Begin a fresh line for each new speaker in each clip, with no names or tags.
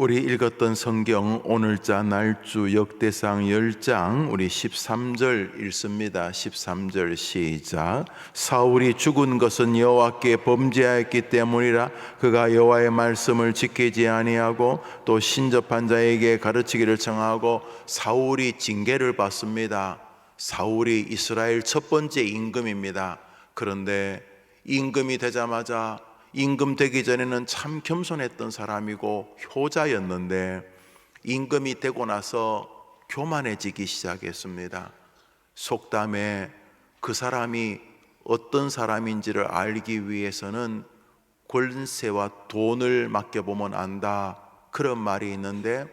우리 읽었던 성경 오늘자 날주 역대상 10장 우리 13절 읽습니다. 13절 시작. 사울이 죽은 것은 여호와께 범죄하였기 때문이라 그가 여호와의 말씀을 지키지 아니하고 또 신접한 자에게 가르치기를 청하고 사울이 징계를 받습니다. 사울이 이스라엘 첫 번째 임금입니다. 그런데 임금이 되자마자 임금 되기 전에는 참 겸손했던 사람이고 효자였는데 임금이 되고 나서 교만해지기 시작했습니다. 속담에 그 사람이 어떤 사람인지를 알기 위해서는 권세와 돈을 맡겨보면 안다. 그런 말이 있는데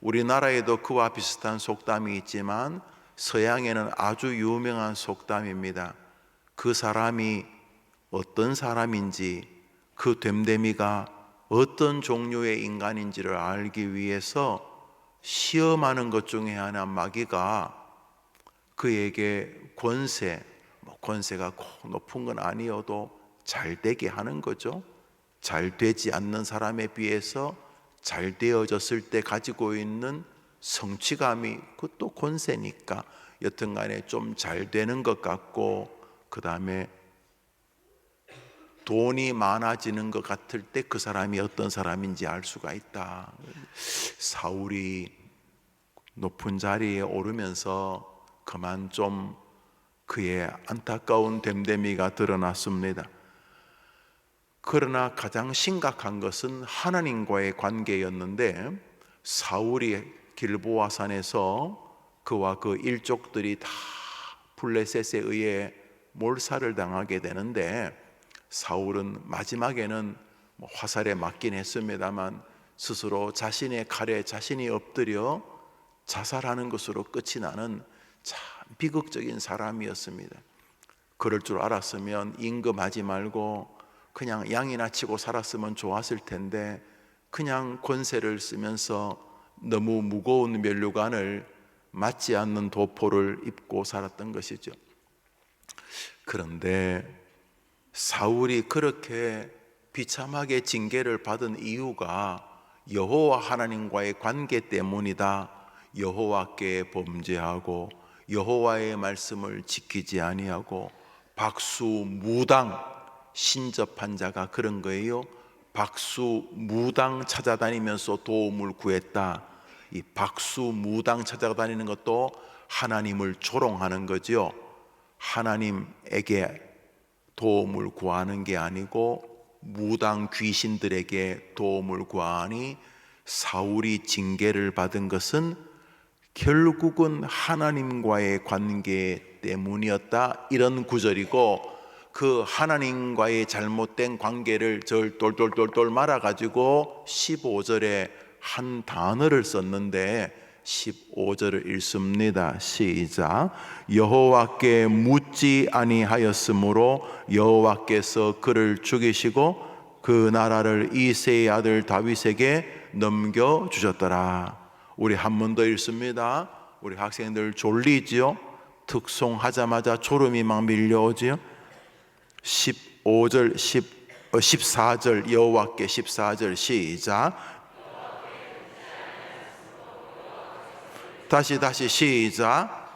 우리나라에도 그와 비슷한 속담이 있지만 서양에는 아주 유명한 속담입니다. 그 사람이 어떤 사람인지 그 됨됨이가 어떤 종류의 인간인지를 알기 위해서 시험하는 것 중에 하나 마귀가 그에게 권세, 뭐 권세가 꼭 높은 건 아니어도 잘 되게 하는 거죠. 잘 되지 않는 사람에 비해서 잘 되어졌을 때 가지고 있는 성취감이 그것도 권세니까 여튼간에 좀 잘 되는 것 같고 그 다음에 돈이 많아지는 것 같을 때 그 사람이 어떤 사람인지 알 수가 있다. 사울이 높은 자리에 오르면서 그만 좀 그의 안타까운 됨됨이가 드러났습니다. 그러나 가장 심각한 것은 하나님과의 관계였는데 사울이 길보아 산에서 그와 그 일족들이 다 블레셋에 의해 몰살을 당하게 되는데 사울은 마지막에는 뭐 화살에 맞긴 했습니다만 스스로 자신의 칼에 자신이 엎드려 자살하는 것으로 끝이 나는 참 비극적인 사람이었습니다. 그럴 줄 알았으면 임금하지 말고 그냥 양이나 치고 살았으면 좋았을 텐데 그냥 권세를 쓰면서 너무 무거운 면류관을 맞지 않는 도포를 입고 살았던 것이죠. 그런데 사울이 그렇게 비참하게 징계를 받은 이유가 여호와 하나님과의 관계 때문이다. 여호와께 범죄하고 여호와의 말씀을 지키지 아니하고 박수 무당 신접한 자가 그런 거예요. 박수 무당 찾아다니면서 도움을 구했다. 이 박수 무당 찾아다니는 것도 하나님을 조롱하는 거죠. 하나님에게 도움을 구하는 게 아니고 무당 귀신들에게 도움을 구하니 사울이 징계를 받은 것은 결국은 하나님과의 관계 때문이었다. 이런 구절이고 그 하나님과의 잘못된 관계를 절 돌돌돌돌 말아 가지고 15절에 한 단어를 썼는데 15절을 읽습니다. 시작. 여호와께 묻지 아니하였으므로 여호와께서 그를 죽이시고 그 나라를 이세의 아들 다윗에게 넘겨 주셨더라. 우리 한 번 더 읽습니다. 우리 학생들 졸리지요? 특송하자마자 졸음이 막 밀려오지요? 15절 10 14절 여호와께 14절 시작 다시 다시 시작.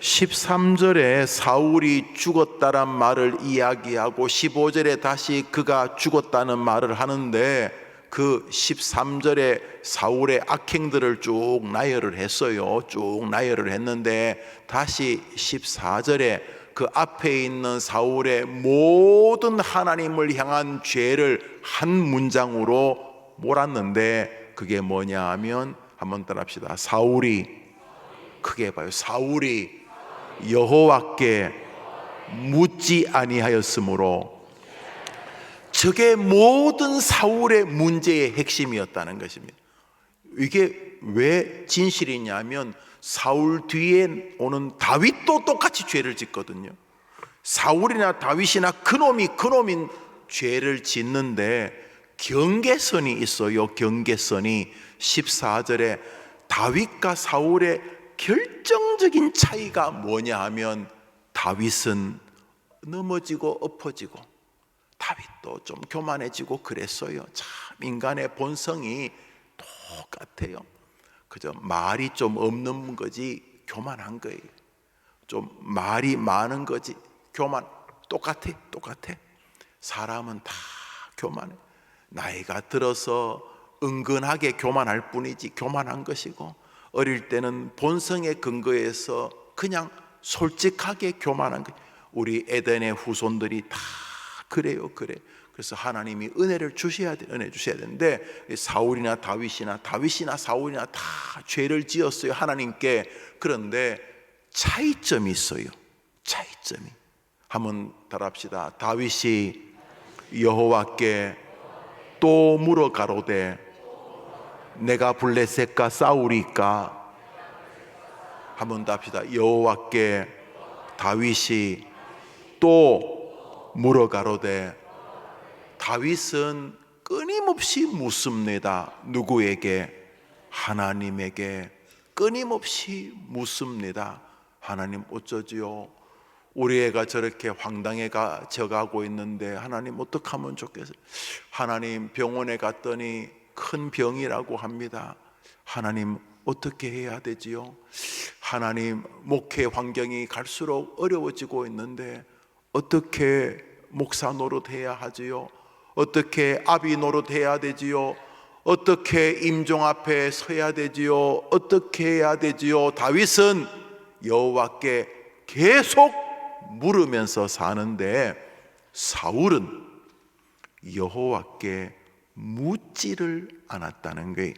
13절에 사울이 죽었다란 말을 이야기하고 15절에 다시 그가 죽었다는 말을 하는데 그 13절에 사울의 악행들을 쭉 나열을 했어요. 쭉 나열을 했는데 다시 14절에 그 앞에 있는 사울의 모든 하나님을 향한 죄를 한 문장으로 몰았는데 그게 뭐냐 하면 한번 따라합시다. 사울이 크게 봐요. 사울이 여호와께 묻지 아니하였으므로 저게 모든 사울의 문제의 핵심이었다는 것입니다. 이게 왜 진실이냐면 사울 뒤에 오는 다윗도 똑같이 죄를 짓거든요. 사울이나 다윗이나 그놈이 그놈인 죄를 짓는데 경계선이 있어요. 경계선이 14절에 다윗과 사울의 결정적인 차이가 뭐냐 하면 다윗은 넘어지고 엎어지고 다윗 또좀 교만해지고 그랬어요. 참 인간의 본성이 똑같아요. 그저 말이 좀 없는 거지 교만한 거예요. 좀 말이 많은 거지 교만 똑같아 똑같아. 사람은 다 교만해. 나이가 들어서 은근하게 교만할 뿐이지 교만한 것이고 어릴 때는 본성의 근거에서 그냥 솔직하게 교만한 것. 우리 에덴의 후손들이 다 그래요, 그래. 그래서 하나님이 은혜를 주셔야 돼, 은혜 주셔야 되는데 사울이나 다윗이나 다윗이나 사울이나 다 죄를 지었어요 하나님께. 그런데 차이점이 있어요. 차이점이. 한번 따라합시다. 다윗이 여호와께 또 물어 가로되 내가 블레셋과 싸우리까 한 번 더 합시다. 여호와께 다윗이 또 물어 가로되 다윗은 끊임없이 묻습니다. 누구에게? 하나님에게 끊임없이 묻습니다. 하나님 어쩌지요? 우리 애가 저렇게 황당해 가 져가고 있는데 하나님 어떻게 하면 좋겠어요? 하나님 병원에 갔더니 큰 병이라고 합니다. 하나님 어떻게 해야 되지요? 하나님 목회 환경이 갈수록 어려워지고 있는데 어떻게 목사 노릇해야 하지요? 어떻게 아비 노릇해야 되지요? 어떻게 임종 앞에 서야 되지요? 어떻게 해야 되지요? 다윗은 여호와께 계속 물으면서 사는데 사울은 여호와께 묻지를 않았다는 거예요.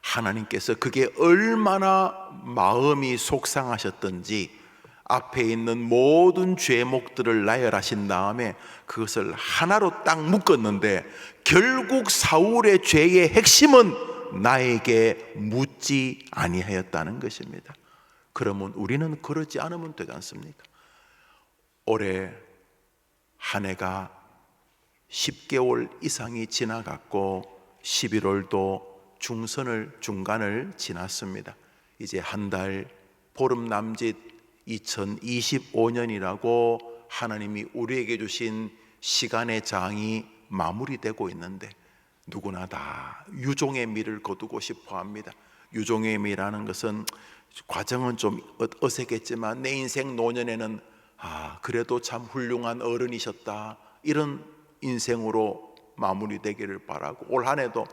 하나님께서 그게 얼마나 마음이 속상하셨던지 앞에 있는 모든 죄목들을 나열하신 다음에 그것을 하나로 딱 묶었는데 결국 사울의 죄의 핵심은 나에게 묻지 아니하였다는 것입니다. 그러면 우리는 그러지 않으면 되지 않습니까? 올해 한 해가 10개월 이상이 지나갔고 11월도 중선을 중간을 지났습니다. 이제 한 달 보름 남짓 2025년이라고 하나님이 우리에게 주신 시간의 장이 마무리되고 있는데 누구나 다 유종의 미를 거두고 싶어 합니다. 유종의 미라는 것은 과정은 좀 어- 어색했지만 내 인생 노년에는 아, 그래도 참 훌륭한 어른이셨다. 이런 인생으로 마무리되기를 바라고 올 한 해도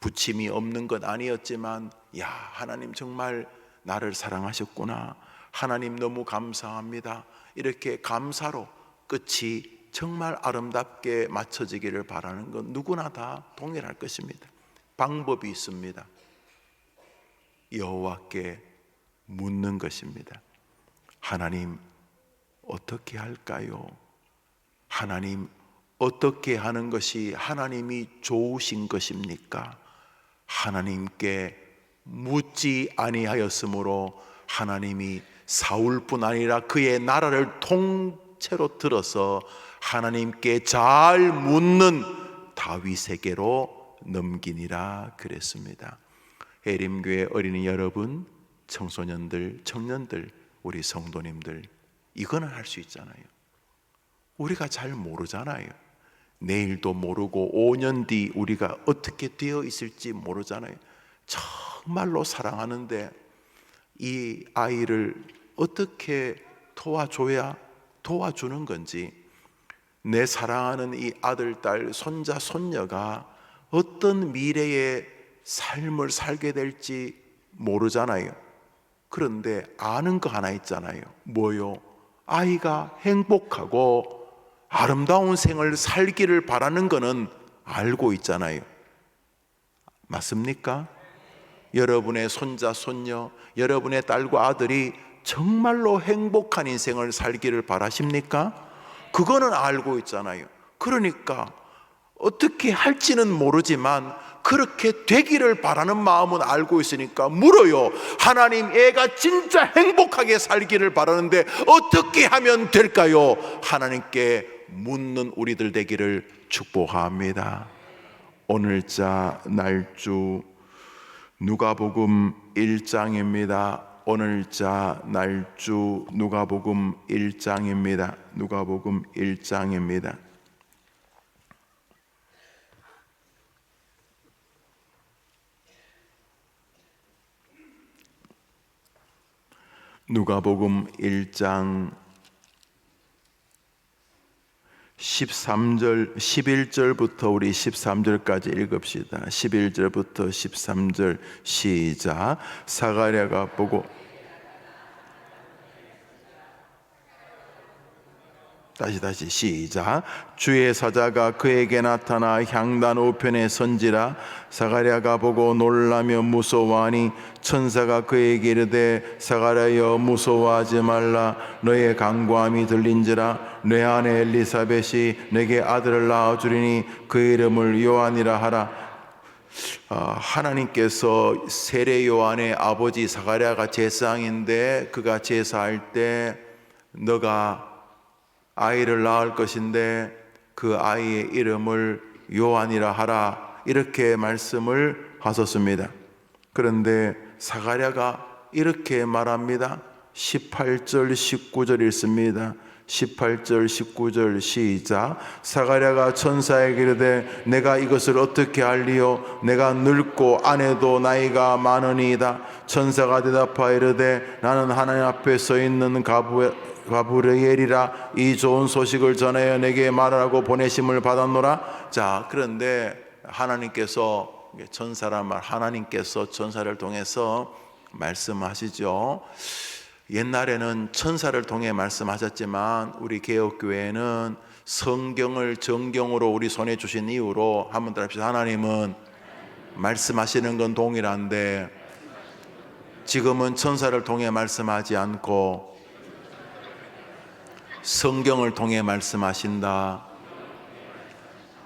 부침이 없는 것 아니었지만 야, 하나님 정말 나를 사랑하셨구나. 하나님 너무 감사합니다. 이렇게 감사로 끝이 정말 아름답게 맞춰지기를 바라는 건 누구나 다 동일할 것입니다. 방법이 있습니다. 여호와께 묻는 것입니다. 하나님 어떻게 할까요? 하나님 어떻게 하는 것이 하나님이 좋으신 것입니까? 하나님께 묻지 아니하였으므로 하나님이 사울뿐 아니라 그의 나라를 통째로 들어서 하나님께 잘 묻는 다윗에게로 넘기니라 그랬습니다. 해림교회 어린이 여러분, 청소년들, 청년들, 우리 성도님들 이거는 할 수 있잖아요. 우리가 잘 모르잖아요. 내일도 모르고 5년 뒤 우리가 어떻게 되어 있을지 모르잖아요. 정말로 사랑하는데 이 아이를 어떻게 도와줘야 도와주는 건지 내 사랑하는 이 아들, 딸, 손자, 손녀가 어떤 미래의 삶을 살게 될지 모르잖아요. 그런데 아는 거 하나 있잖아요. 뭐요? 아이가 행복하고 아름다운 생을 살기를 바라는 거는 알고 있잖아요. 맞습니까? 여러분의 손자, 손녀, 여러분의 딸과 아들이 정말로 행복한 인생을 살기를 바라십니까? 그거는 알고 있잖아요. 그러니까 어떻게 할지는 모르지만 그렇게 되기를 바라는 마음은 알고 있으니까 물어요. 하나님, 애가 진짜 행복하게 살기를 바라는데 어떻게 하면 될까요? 하나님께 묻는 우리들 되기를 축복합니다. 오늘자 날주 누가복음 1장입니다. 오늘자 날주 누가복음 1장입니다. 누가복음 1장입니다. 누가복음 1장 13절 11절부터 우리 13절까지 읽읍시다. 11절부터 13절 시작. 사가랴가 보고 다시 다시 시작. 주의 사자가 그에게 나타나 향단 우편에 선지라. 사가랴가 보고 놀라며 무서워하니 천사가 그에게 이르되 사가랴여 무서워하지 말라. 너의 강구함이 들린지라. 내 아내 엘리사벳이 내게 아들을 낳아 주리니 그 이름을 요한이라 하라. 아, 하나님께서 세례 요한의 아버지 사가랴가 제사장인데 그가 제사할 때 너가 아이를 낳을 것인데 그 아이의 이름을 요한이라 하라 이렇게 말씀을 하셨습니다. 그런데 사가랴가 이렇게 말합니다. 18절 19절 읽습니다. 18절 19절 시작. 사가랴가 천사에게 이르되 내가 이것을 어떻게 알리요? 내가 늙고 아내도 나이가 많으니이다. 천사가 대답하여 이르되 나는 하나님 앞에 서 있는 가부 가브리엘이라. 이 좋은 소식을 전하여 내게 말하라고 보내심을 받았노라. 자 그런데 하나님께서 천사란 말 하나님께서 천사를 통해서 말씀하시죠 옛날에는 천사를 통해 말씀하셨지만 우리 개혁교회는 성경을 정경으로 우리 손에 주신 이후로 한번 더 합시다. 하나님은 말씀하시는 건 동일한데 지금은 천사를 통해 말씀하지 않고 성경을 통해 말씀하신다.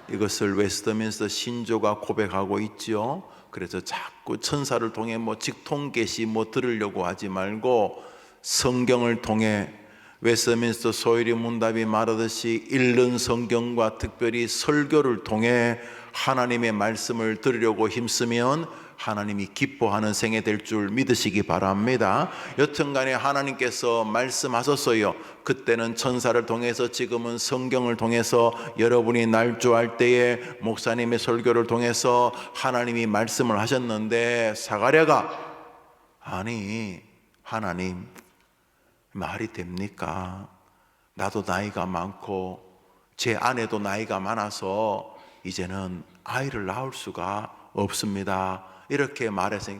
이것을 웨스트민스터 신조가 고백하고 있죠. 그래서 자꾸 천사를 통해 뭐 직통 계시 뭐 들으려고 하지 말고 성경을 통해 웨스트민스터 소일이 문답이 말하듯이 읽는 성경과 특별히 설교를 통해 하나님의 말씀을 들으려고 힘쓰면 하나님이 기뻐하는 생애 될 줄 믿으시기 바랍니다. 여튼간에 하나님께서 말씀하셨어요. 그때는 천사를 통해서 지금은 성경을 통해서 여러분이 날조할 때에 목사님의 설교를 통해서 하나님이 말씀을 하셨는데 사가랴가 아니 하나님 말이 됩니까? 나도 나이가 많고 제 아내도 나이가 많아서 이제는 아이를 낳을 수가 없습니다. 이렇게 말해서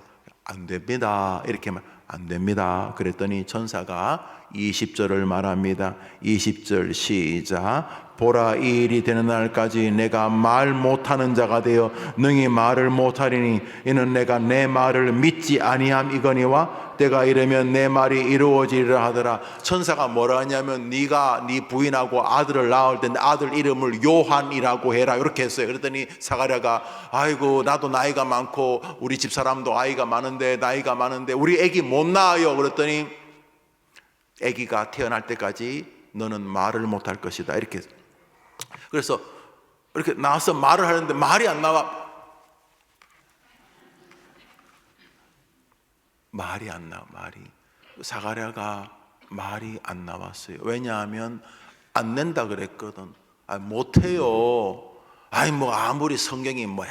안 됩니다. 이렇게 말, 안 됩니다. 그랬더니 천사가 20절을 말합니다. 20절 시작. 보라 이 일이 되는 날까지 내가 말 못하는 자가 되어 능히 말을 못하리니 이는 내가 내 말을 믿지 아니함 이거니와 때가 이르면 내 말이 이루어지리라 하더라 천사가 뭐라 하냐면 네가 네 부인하고 아들을 낳을 텐데 아들 이름을 요한이라고 해라 이렇게 했어요 그랬더니 사가랴가 아이고 나도 나이가 많고 우리 집 사람도 아이가 많은데 나이가 많은데 우리 애기 못 낳아요 그랬더니 아기가 태어날 때까지 너는 말을 못할 것이다. 이렇게. 그래서 이렇게 나와서 말을 하는데 말이 안 나와. 말이 안 나와 말이. 사가랴가 말이 안 나왔어요. 왜냐하면 안 낸다 그랬거든. 아, 못해요 아니 뭐 아무리 성경이 뭐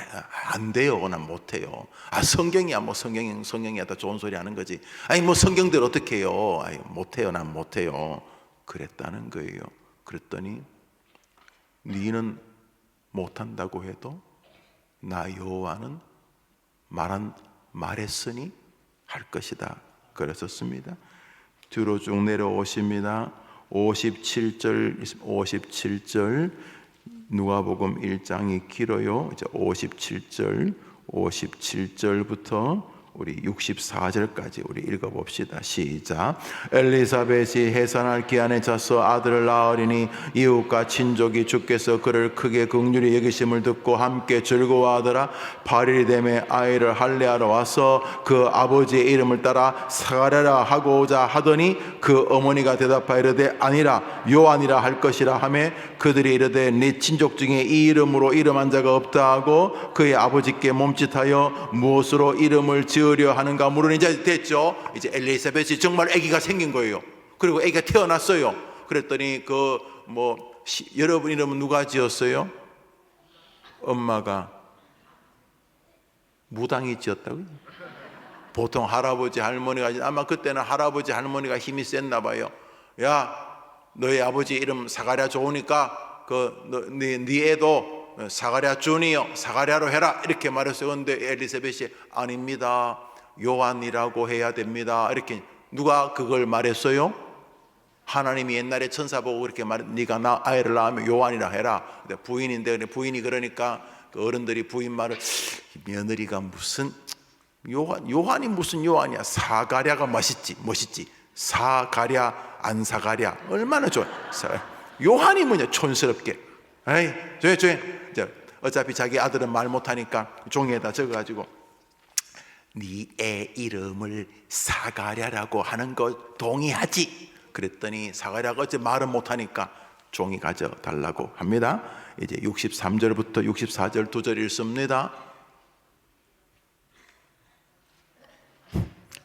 안 돼요. 난 못해요. 아 성경이야. 뭐 성경이 성경이야. 다 좋은 소리 하는 거지. 아니 뭐 성경대로 어떻게 해요? 아니 못해요. 난 못 해요. 그랬다는 거예요. 그랬더니 너는 못 한다고 해도 나 여호와는 말한 말했으니 할 것이다. 그랬었습니다. 뒤로 쭉 내려오십니다. 57절 57절 누가복음 1장이 길어요. 이제 57절 57절부터 우리 64절까지 우리 읽어봅시다. 시작. 엘리사벳이 해산할 기한에 차서 아들을 낳으리니 이웃과 친족이 주께서 그를 크게 극률히 여기심을 듣고 함께 즐거워하더라. 8일이 되매 아이를 할례하러 와서 그 아버지의 이름을 따라 사가랴라 하고자 하더니 그 어머니가 대답하여 이르되 아니라 요한이라 할 것이라 하매 그들이 이르되 네 친족 중에 이 이름으로 이름한 자가 없다 하고 그의 아버지께 몸짓하여 무엇으로 이름을 지으 려 하는가 물으니 이제 됐죠. 이제 엘리사벳이 정말 아기가 생긴 거예요. 그리고 아기가 태어났어요. 그랬더니 그 뭐 여러분 이름은 누가 지었어요? 엄마가 무당이 지었다고요? 보통 할아버지 할머니가 아마 그때는 할아버지 할머니가 힘이 셌나 봐요. 야, 너희 아버지 이름 사가랴 좋으니까 그네 네 애도 사가랴 주니요 사가랴로 해라 이렇게 말했어요. 근데 엘리사벳이 아닙니다. 요한이라고 해야 됩니다. 이렇게 누가 그걸 말했어요? 하나님이 옛날에 천사 보고 그렇게 말, 네가 나 아이를 낳으면 요한이라 해라. 근데 부인인데 부인이 그러니까 그 어른들이 부인 말을 며느리가 무슨 요한 요한이 무슨 요한이야? 사가랴가 멋있지, 멋있지. 사가랴 안 사가랴 얼마나 좋아. 사- 요한이 뭐냐 촌스럽게. 에이, 조용 조용. 어차피 자기 아들은 말 못하니까 종이에다 적어가지고 네 애 이름을 사가랴라고 하는 거 동의하지? 그랬더니 사가랴가 어째 말은 못하니까 종이 가져 달라고 합니다. 이제 63절부터 64절 두 절 읽습니다.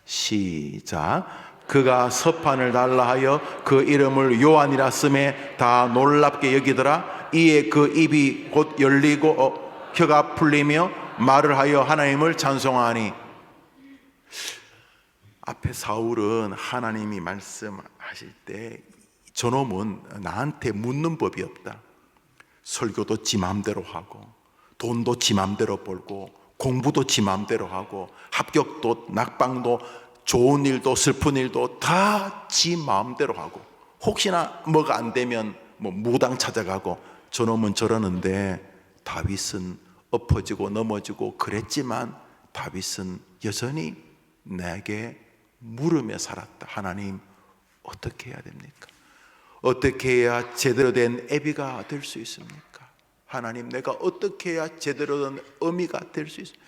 시작. 그가 서판을 달라 하여 그 이름을 요한이라 쓰매 다 놀랍게 여기더라. 이에 그 입이 곧 열리고 어, 혀가 풀리며 말을 하여 하나님을 찬송하니 앞에 사울은 하나님이 말씀하실 때 저놈은 나한테 묻는 법이 없다. 설교도 지 맘대로 하고 돈도 지 맘대로 벌고 공부도 지 맘대로 하고 합격도 낙방도 좋은 일도 슬픈 일도 다 지 마음대로 하고 혹시나 뭐가 안 되면 뭐 무당 찾아가고 저놈은 저러는데 다윗은 엎어지고 넘어지고 그랬지만 다윗은 여전히 내게 물으며 살았다. 하나님 어떻게 해야 됩니까? 어떻게 해야 제대로 된 애비가 될 수 있습니까? 하나님 내가 어떻게 해야 제대로 된 어미가 될 수 있습니까?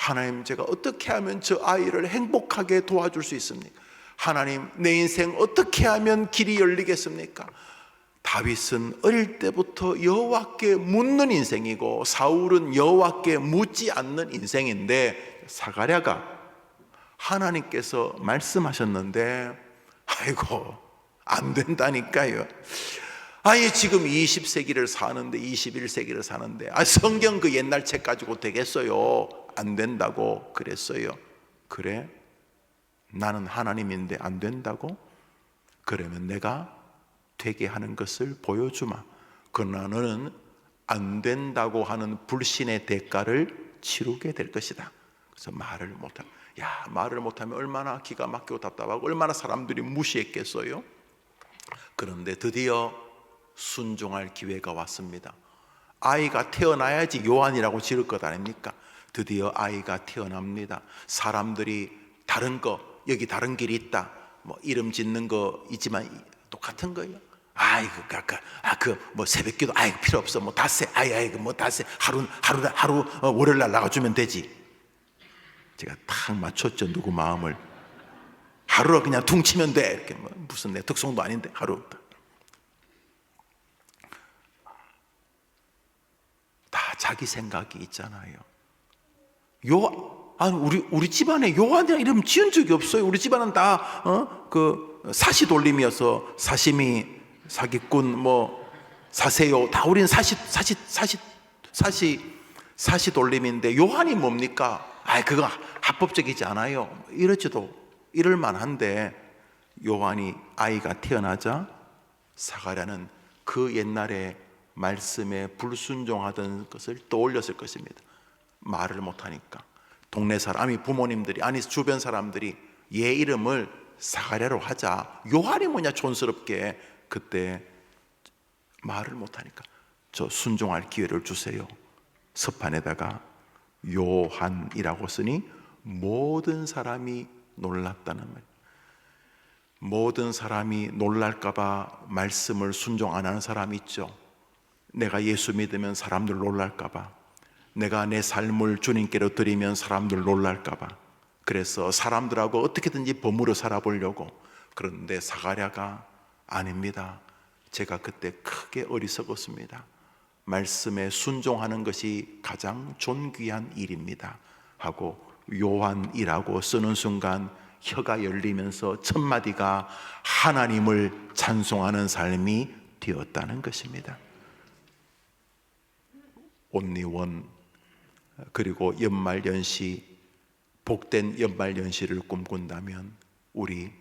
하나님 제가 어떻게 하면 저 아이를 행복하게 도와줄 수 있습니까? 하나님 내 인생 어떻게 하면 길이 열리겠습니까? 다윗은 어릴 때부터 여호와께 묻는 인생이고 사울은 여호와께 묻지 않는 인생인데 사가랴가 하나님께서 말씀하셨는데 아이고 안 된다니까요. 아니 지금 20세기를 사는데 21세기를 사는데 아 성경 그 옛날 책 가지고 되겠어요? 안 된다고 그랬어요. 그래? 나는 하나님인데 안 된다고? 그러면 내가 되게 하는 것을 보여주마. 그러나 너는 안 된다고 하는 불신의 대가를 치르게 될 것이다. 그래서 말을 못하. 야 말을 못하면 얼마나 기가 막히고 답답하고 얼마나 사람들이 무시했겠어요. 그런데 드디어 순종할 기회가 왔습니다. 아이가 태어나야지 요한이라고 지을 것 아닙니까? 드디어 아이가 태어납니다. 사람들이 다른 거 여기 다른 길이 있다. 뭐 이름 짓는 거 있지만 똑같은 거예요. 아이고 아까 아 그 뭐 새벽 기도 아이 필요 없어 뭐 닷새 아이 아이 뭐 닷새 하루 하루 하루 어, 월요일 날 나가주면 되지. 제가 탁 맞췄죠 누구 마음을 하루로 그냥 퉁치면 돼 이렇게 뭐 무슨 내 특성도 아닌데 하루 다 자기 생각이 있잖아요. 요 아니 우리 우리 집안에 요한이라는 이름 지은 적이 없어요. 우리 집안은 다어그 사시 돌림이어서 사시미 사기꾼 뭐 사세요 다 우리는 사시 사시 사시 사시 사시 돌림인데 요한이 뭡니까? 아 그거 합법적이지 않아요. 이러지도 이럴 만한데 요한이 아이가 태어나자 사가랴는 그 옛날에 말씀에 불순종하던 것을 떠올렸을 것입니다. 말을 못하니까. 동네 사람이 부모님들이 아니 주변 사람들이 얘 이름을 사가랴로 하자. 요한이 뭐냐 촌스럽게 그때 말을 못하니까. 저 순종할 기회를 주세요. 서판에다가 요한이라고 쓰니 모든 사람이 놀랐다는 말. 모든 사람이 놀랄까봐 말씀을 순종 안 하는 사람이 있죠. 내가 예수 믿으면 사람들 놀랄까봐 내가 내 삶을 주님께로 드리면 사람들 놀랄까봐. 그래서 사람들하고 어떻게든지 버무려 살아보려고. 그런데 사가랴가 아닙니다. 제가 그때 크게 어리석었습니다. 말씀에 순종하는 것이 가장 존귀한 일입니다. 하고 요한이라고 쓰는 순간 혀가 열리면서 첫 마디가 하나님을 찬송하는 삶이 되었다는 것입니다. 온리원 그리고 연말 연시 복된 연말 연시를 꿈꾼다면 우리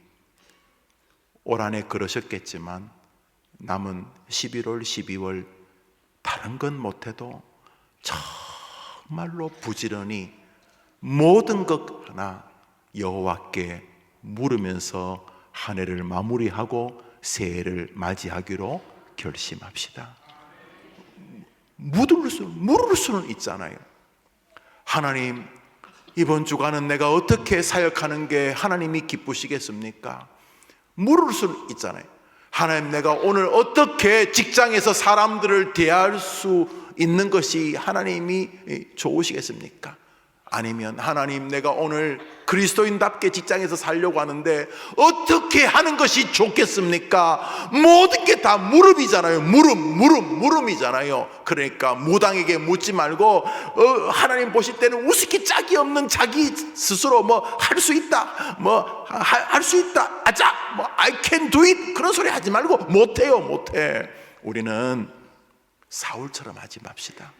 올 한해 그러셨겠지만 남은 11월, 12월 다른 건 못해도 정말로 부지런히 모든 것 하나 여호와께 물으면서 한 해를 마무리하고 새해를 맞이하기로 결심합시다. 묻을 수, 물을 수는 있잖아요. 하나님, 이번 주간은 내가 어떻게 사역하는 게 하나님이 기쁘시겠습니까? 물을 수는 있잖아요. 하나님, 내가 오늘 어떻게 직장에서 사람들을 대할 수 있는 것이 하나님이 좋으시겠습니까? 아니면 하나님 내가 오늘 그리스도인답게 직장에서 살려고 하는데 어떻게 하는 것이 좋겠습니까? 모든 게 다 무릎이잖아요. 무릎, 무릎, 무릎이잖아요. 그러니까 무당에게 묻지 말고 어, 하나님 보실 때는 우습게 짝이 없는 자기 스스로 뭐 할 수 있다, 뭐 할 수 있다, 아자, 뭐 I can do it 그런 소리 하지 말고 못해요, 못해. 우리는 사울처럼 하지 맙시다.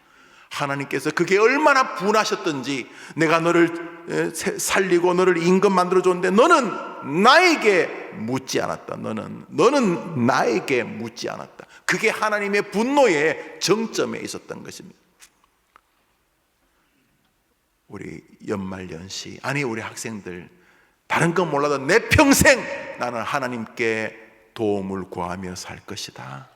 하나님께서 그게 얼마나 분하셨던지 내가 너를 살리고 너를 임금 만들어 줬는데 너는 나에게 묻지 않았다. 너는 너는 나에게 묻지 않았다. 그게 하나님의 분노의 정점에 있었던 것입니다. 우리 연말 연시 아니 우리 학생들 다른 건 몰라도 내 평생 나는 하나님께 도움을 구하며 살 것이다.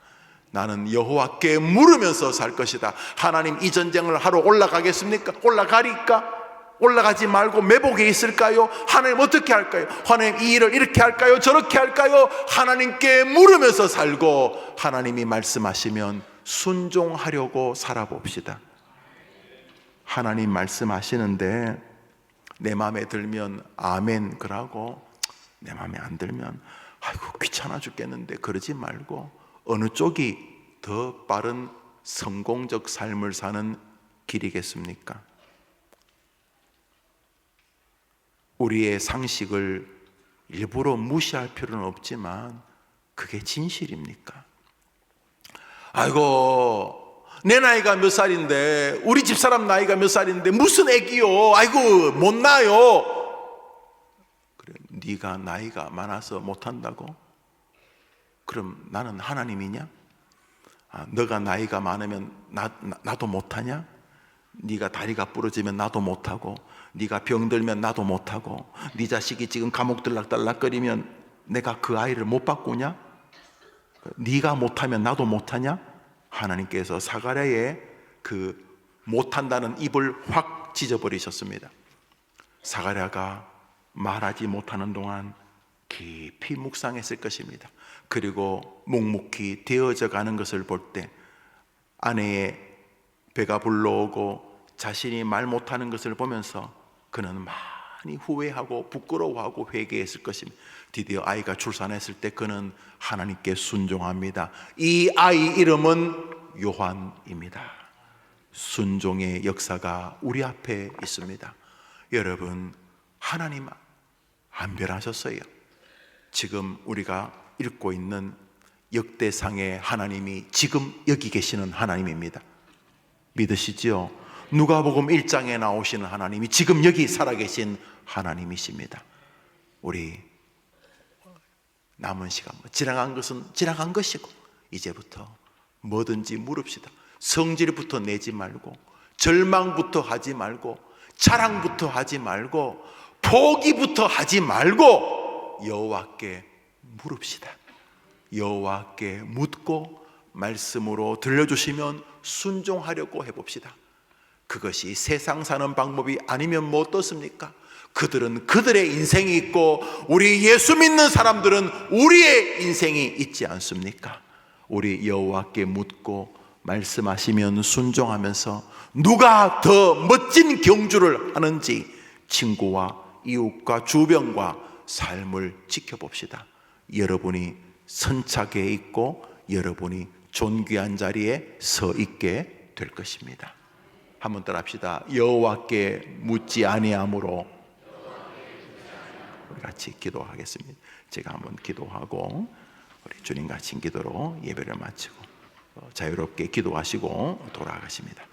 나는 여호와께 물으면서 살 것이다. 하나님 이 전쟁을 하러 올라가겠습니까? 올라가리까? 올라가지 말고 매복에 있을까요? 하나님 어떻게 할까요? 하나님 이 일을 이렇게 할까요? 저렇게 할까요? 하나님께 물으면서 살고 하나님이 말씀하시면 순종하려고 살아봅시다. 하나님 말씀하시는데 내 마음에 들면 아멘 그러고 내 마음에 안 들면 아이고 귀찮아 죽겠는데 그러지 말고 어느 쪽이 더 빠른 성공적 삶을 사는 길이겠습니까? 우리의 상식을 일부러 무시할 필요는 없지만 그게 진실입니까? 아이고 내 나이가 몇 살인데 우리 집사람 나이가 몇 살인데 무슨 애기요? 아이고 못 나요. 그래 네가 나이가 많아서 못 한다고? 그럼 나는 하나님이냐? 아, 너가 나이가 많으면 나, 나, 도 못하냐? 네가 다리가 부러지면 나도 못하고 네가 병들면 나도 못하고 네 자식이 지금 감옥 들락달락거리면 내가 그 아이를 못 바꾸냐? 네가 못하면 나도 못하냐? 하나님께서 사가랴의 그 못한다는 입을 확 찢어버리셨습니다. 사가랴가 말하지 못하는 동안 깊이 묵상했을 것입니다. 그리고 묵묵히 되어져 가는 것을 볼 때 아내의 배가 불러오고 자신이 말 못하는 것을 보면서 그는 많이 후회하고 부끄러워하고 회개했을 것입니다. 드디어 아이가 출산했을 때 그는 하나님께 순종합니다. 이 아이 이름은 요한입니다. 순종의 역사가 우리 앞에 있습니다. 여러분, 하나님 안 변하셨어요. 지금 우리가 읽고 있는 역대상의 하나님이 지금 여기 계시는 하나님입니다. 믿으시지요? 누가복음 1장에 나오시는 하나님이 지금 여기 살아계신 하나님이십니다. 우리 남은 시간 뭐 지나간 것은 지나간 것이고 이제부터 뭐든지 물읍시다. 성질부터 내지 말고 절망부터 하지 말고 자랑부터 하지 말고 포기부터 하지 말고 여호와께 물읍시다. 여호와께 묻고 말씀으로 들려주시면 순종하려고 해봅시다. 그것이 세상 사는 방법이 아니면 뭐 어떻습니까? 그들은 그들의 인생이 있고 우리 예수 믿는 사람들은 우리의 인생이 있지 않습니까? 우리 여호와께 묻고 말씀하시면 순종하면서 누가 더 멋진 경주를 하는지 친구와 이웃과 주변과 삶을 지켜봅시다. 여러분이 선착에 있고 여러분이 존귀한 자리에 서 있게 될 것입니다. 한번 따라 합시다. 여호와께 묻지 아니함으로 우리 같이 기도하겠습니다. 제가 한번 기도하고 우리 주님 같이 기도로 예배를 마치고 자유롭게 기도하시고 돌아가십니다.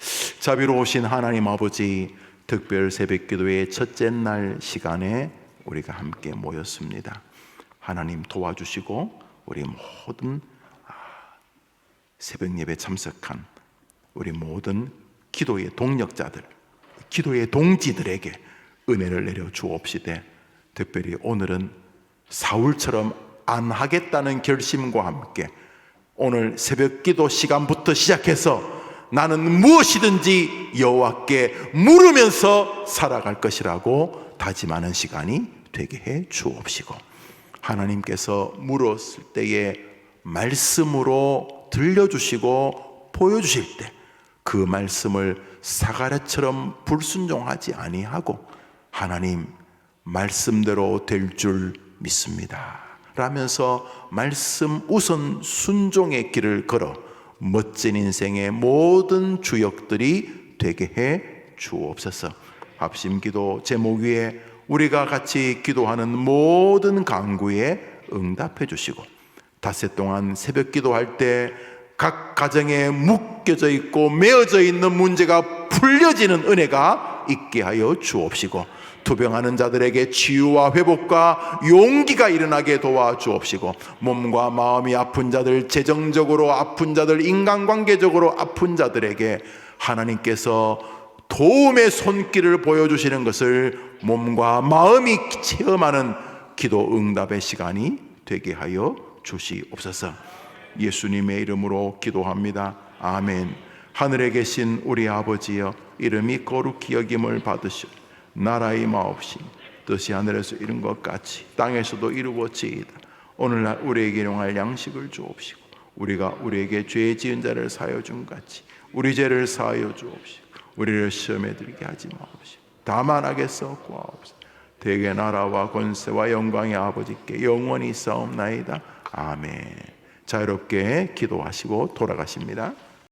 자비로우신 하나님 아버지 특별 새벽 기도의 첫째 날 시간에 우리가 함께 모였습니다. 하나님 도와주시고 우리 모든 아, 새벽 예배 참석한 우리 모든 기도의 동력자들, 기도의 동지들에게 은혜를 내려 주옵시되 특별히 오늘은 사울처럼 안 하겠다는 결심과 함께 오늘 새벽 기도 시간부터 시작해서 나는 무엇이든지 여호와께 물으면서 살아갈 것이라고 다짐하는 시간이 되게 해 주옵시고 하나님께서 물었을 때에 말씀으로 들려주시고 보여주실 때 그 말씀을 사가랴처럼 불순종하지 아니하고 하나님 말씀대로 될 줄 믿습니다. 라면서 말씀 우선 순종의 길을 걸어 멋진 인생의 모든 주역들이 되게 해 주옵소서. 합심 기도 제목 위에 우리가 같이 기도하는 모든 간구에 응답해 주시고 닷새 동안 새벽 기도할 때 각 가정에 묶여져 있고 메어져 있는 문제가 풀려지는 은혜가 있게 하여 주옵시고 투병하는 자들에게 치유와 회복과 용기가 일어나게 도와 주옵시고 몸과 마음이 아픈 자들 재정적으로 아픈 자들 인간관계적으로 아픈 자들에게 하나님께서 도움의 손길을 보여주시는 것을 몸과 마음이 체험하는 기도 응답의 시간이 되게 하여 주시옵소서. 예수님의 이름으로 기도합니다. 아멘. 하늘에 계신 우리 아버지여 이름이 거룩히 여김을 받으시오. 나라의 마옵시 뜻이 하늘에서 이룬 것 같이 땅에서도 이루어지이다. 오늘날 우리에게 용할 양식을 주옵시고 우리가 우리에게 죄 지은 자를 사여 준 같이 우리 죄를 사하여 주옵시고 우리를 시험에 들게 하지 마옵시고 다만 하겠어 구하옵소서. 대개 나라와 권세와 영광의 아버지께 영원히 싸움나이다. 아멘. 자유롭게 기도하시고 돌아가십니다.